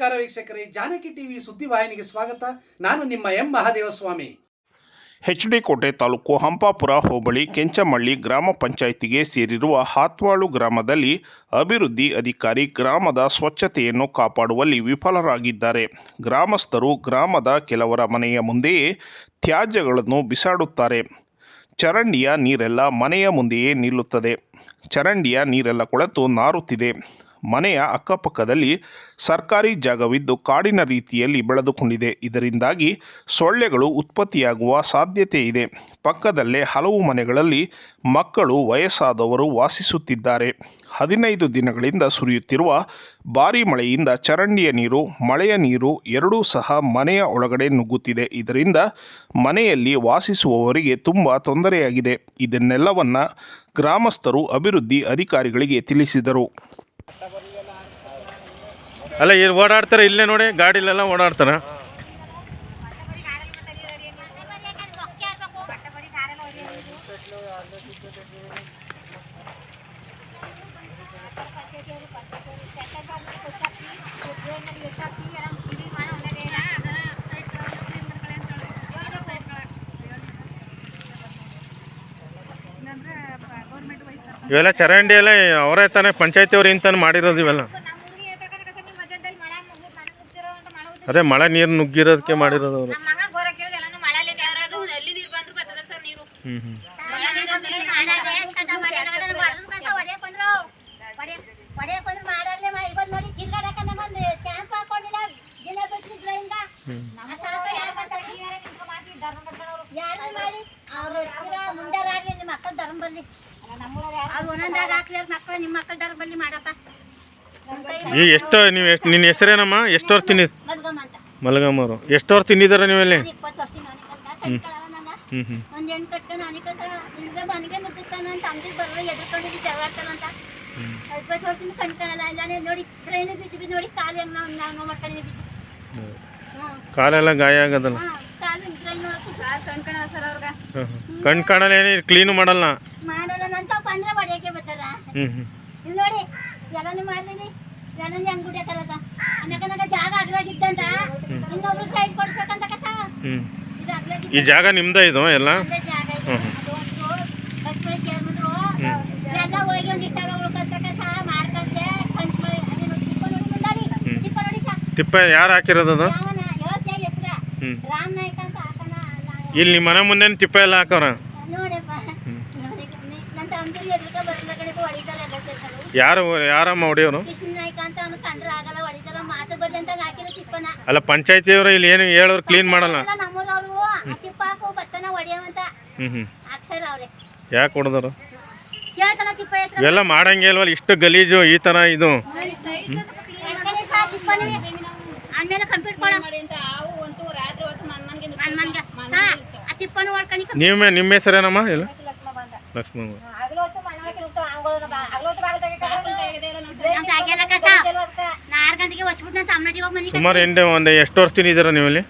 ನಮಸ್ಕಾರ ವೀಕ್ಷಕರೇ, ಜಾನಕಿ ಟಿವಿ ಸುದ್ದಿವಾಹಿನಿಗೆ ಸ್ವಾಗತ. ನಾನು ನಿಮ್ಮ ಎಂ. ಮಹಾದೇವಸ್ವಾಮಿ. ಎಚ್ ಡಿ ಕೋಟೆ ತಾಲೂಕು ಹಂಪಾಪುರ ಹೋಬಳಿ ಕೆಂಚಮಳ್ಳಿ ಗ್ರಾಮ ಪಂಚಾಯಿತಿಗೆ ಸೇರಿರುವ ಹಾತ್ವಾಳು ಗ್ರಾಮದಲ್ಲಿ ಅಭಿವೃದ್ಧಿ ಅಧಿಕಾರಿ ಗ್ರಾಮದ ಸ್ವಚ್ಛತೆಯನ್ನು ಕಾಪಾಡುವಲ್ಲಿ ವಿಫಲರಾಗಿದ್ದಾರೆ. ಗ್ರಾಮಸ್ಥರು ಗ್ರಾಮದ ಕೆಲವರ ಮನೆಯ ಮುಂದೆಯೇ ತ್ಯಾಜ್ಯಗಳನ್ನು ಬಿಸಾಡುತ್ತಾರೆ. ಚರಂಡಿಯ ನೀರೆಲ್ಲ ಮನೆಯ ಮುಂದೆಯೇ ನಿಲ್ಲುತ್ತದೆ. ಚರಂಡಿಯ ನೀರೆಲ್ಲ ಕೊಳೆತು ನಾರುತ್ತಿದೆ. ಮನೆಯ ಅಕ್ಕಪಕ್ಕದಲ್ಲಿ ಸರ್ಕಾರಿ ಜಾಗವಿದ್ದು ಕಾಡಿನ ರೀತಿಯಲ್ಲಿ ಬೆಳೆದುಕೊಂಡಿದೆ. ಇದರಿಂದಾಗಿ ಸೊಳ್ಳೆಗಳು ಉತ್ಪತ್ತಿಯಾಗುವ ಸಾಧ್ಯತೆ ಇದೆ. ಪಕ್ಕದಲ್ಲೇ ಹಲವು ಮನೆಗಳಲ್ಲಿ ಮಕ್ಕಳು, ವಯಸ್ಸಾದವರು ವಾಸಿಸುತ್ತಿದ್ದಾರೆ. ಹದಿನೈದು ದಿನಗಳಿಂದ ಸುರಿಯುತ್ತಿರುವ ಭಾರೀ ಮಳೆಯಿಂದ ಚರಂಡಿಯ ನೀರು, ಮಳೆಯ ನೀರು ಎರಡೂ ಸಹ ಮನೆಯ ಒಳಗಡೆ ನುಗ್ಗುತ್ತಿದೆ. ಇದರಿಂದ ಮನೆಯಲ್ಲಿ ವಾಸಿಸುವವರಿಗೆ ತುಂಬ ತೊಂದರೆಯಾಗಿದೆ. ಇದನ್ನೆಲ್ಲವನ್ನು ಗ್ರಾಮಸ್ಥರು ಅಭಿವೃದ್ಧಿ ಅಧಿಕಾರಿಗಳಿಗೆ ತಿಳಿಸಿದರು. ಅಲ್ಲ ಇಲ್ಲಿ ಓಡಾಡ್ತಾರೆ ಇಲ್ಲೇ ನೋಡಿ ಗಾಡಿಲೆಲ್ಲ ಓಡಾಡ್ತಾರ. ಇವೆಲ್ಲ ಚರಂಡಿ ಎಲ್ಲ ಅವರೇ ತಾನೇ ಪಂಚಾಯತಿ ಅವ್ರು ಇಂತಾನೆ ಮಾಡಿರೋದು ಇವೆಲ್ಲ ಅದೇ ಮಳೆ ನೀರು ನುಗ್ಗಿರೋದಕ್ಕೆ ಮಾಡಿರೋದು ಅವರು ಹ್ಞೂ ಯಾರು ಮಾಡಿ ಅವ್ರು ನಿಮ್ಮ ಮಕ್ಕಳ ಧರ್ಮ ಬರ್ಲಿ ಒಂದೊಂದಾಗ ಮಕ್ಕಳು ನಿಮ್ಮ ಮಾಡಪ್ಪ. ಎಷ್ಟು ನೀವು ಎಷ್ಟು ನಿನ್ನ ಹೆಸರೇನಮ್ಮ? ಎಷ್ಟು ವರ್ಷ ಮಲಗಮ್ಮರು ಮಲಗಮ್ಮ ಅವರು. ಎಷ್ಟು ವರ್ಷ ತಿಂದಿದ್ದಾರೆ ನೀವೆಲ್ಲಿ ನಾನು ಇಪ್ಪತ್ತು ವರ್ಷ ನಾನು ಕಟ್ಕೊಳ್ಳಲ್ಲ ನನ್ನ ಹ್ಞೂ ಹ್ಞೂ ಒಂದ್ ಹೆಣ್ಣು ಕಟ್ಕೊಂಡು ಅನೇಕ ಇಲ್ಲ ಮನೆಗೆ ನುಗ್ಗುತ್ತಾನ ಅಂತ ಅಂಗಡಿ ಬರೋದು ಎದ್ರುಕೊಂಡಿದ್ದು ಜಗಳಾಡ್ತಾನಂತ ಇಪ್ಪತ್ತು ವರ್ಷದಿಂದ ಕಣ್ಕೊಳಲ್ಲ. ಇಲ್ಲಾನೆ ನೋಡಿ ಟ್ರೈನ್ ಬಿದ್ದು ಬಿದ್ದು ನೋಡಿ ಕಾಲು ಹೆಂಗ್ ನಾವು ನಾವು ಮಾಡ್ಕೊಂಡಿದ್ದೀವಿ ಬಿದ್ದು. ಕಾಲೆಲ್ಲ ಗಾಯ ಆಗೋದಲ್ಲ? ಕಣ್ ಕಾಣಲ್ಲ ಏನು ಕ್ಲೀನು ಮಾಡಲ್ಲ ಇಲ್ಲಿ ನೋಡಿ ಎಲ್ಲಾನು ಮಾಡ್ಲಿನಿ ಎಲ್ಲಾನು ಹೆಂಗ್ ಗುಡಿಯಾಕರದ ಆಮ್ಯಾಕ ನನಗೆ ಜಾಗ ಅಗ್ಲಾಗಿದ್ದಂತ ಇನ್ನೊಬ್ರು ಸೈಡ್ ಕೊಡ್ಬೇಕಂತ ಕಸ? ಇದು ಈ ಜಾಗ ನಿಮ್ದ ಇದು ಎಲ್ಲ? ಜಾಗ ಎಲ್ಲ ಹೋಗಿ ಒಂದಿಷ್ಟು ಉಳ್ಕೊಂತ ಕಸ ತಿಪ್ಪ ಯಾರು ಹಾಕಿರೋದು ಅದು? ಇಲ್ಲಿ ನಿಮ್ಮ ಮನೆ ಮುಂದೆ ತಿಪ್ಪ ಎಲ್ಲ ಹಾಕೋರ ಅಂತ ಯಾರಮ್ಮ ತಿಪ್ಪನ. ಅಲ್ಲ ಪಂಚಾಯತಿಯವರು ಇಲ್ಲಿ ಏನು ಹೇಳೋರು ಕ್ಲೀನ್ ಮಾಡಲ್ಲ. ಯಾಕೆ ಹೊಡೆದ್ರು? ಇವೆಲ್ಲ ಮಾಡಂಗೆ ಇಲ್ವಲ್ಲ ಇಷ್ಟು ಗಲೀಜು ಈ ಥರ ಇದು. ನೀವೇ ನಿಮ್ಮ ಹೆಸರೇನಮ್ಮ? ಇಲ್ಲ. ಲಕ್ಷ್ಮಣ ನಮ್ದು ಆಗ್ಯಲ್ಲ ಕಸ. ನಾ ಆರು ಗಂಟೆಗೆ ಹೊಚ್ಬಿಟ್ಟು ನಾನು ತಮ್ಮನಡಿ ಹೋಗಿ ಮನೆಗೆ ಸುಮಾರು ಎಂಟು ಒಂದು ಎಷ್ಟು ವರ್ಷದಿಂದ ಇದ್ದೀರಾ ನೀವು ಇಲ್ಲಿ?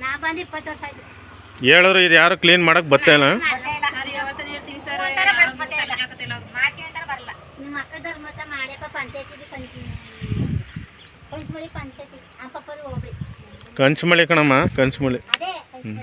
ನಾ ಬಂದು ಇಪ್ಪತ್ತು ವರ್ಷ ಆಯ್ತು. ಹೇಳಿದ್ರು ಇದು ಯಾರು ಕ್ಲೀನ್ ಮಾಡಕ್ಕೆ ಬರ್ತಾ ಇಲ್ಲ? ಕಂಚಮಳಿ ಕಣಮ್ಮ ಕಂಚಮಳಿ ಹ್ಞೂ